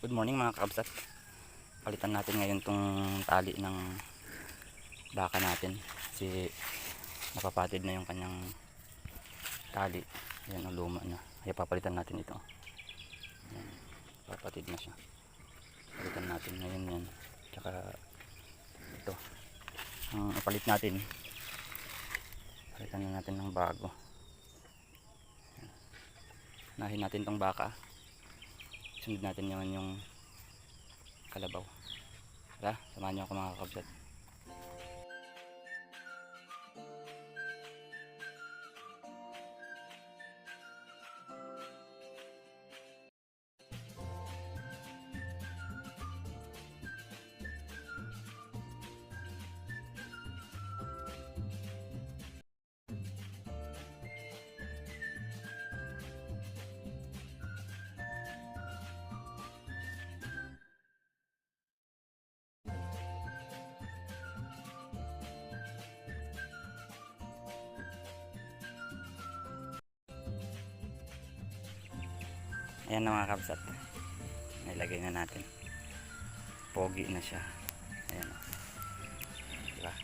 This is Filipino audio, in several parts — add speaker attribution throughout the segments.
Speaker 1: Good morning mga kakabsat. Palitan natin ngayon tong tali ng baka natin. Kasi napapatid na yung kanyang tali. Ayan, luma na. Kaya papalitan natin ito. Ayan, papatid na siya. Palitan natin ngayon yan. Tsaka ito. Ang ipalit natin. Palitan na natin ng bago. Nahin natin tong baka sunod natin naman yung kalabaw. Tara samahan nyo ako mga kakabsat ayan na mga kakabsat nilagay na natin. Pogi na siya. Ayan o diba?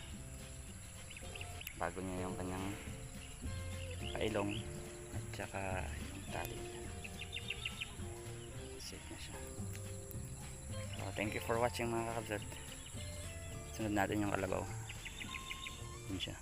Speaker 1: Bago niya yung kanyang pailong at saka yung tali. Safe na siya. So, thank you for watching mga kakabsat sunod natin yung kalabaw. Yun siya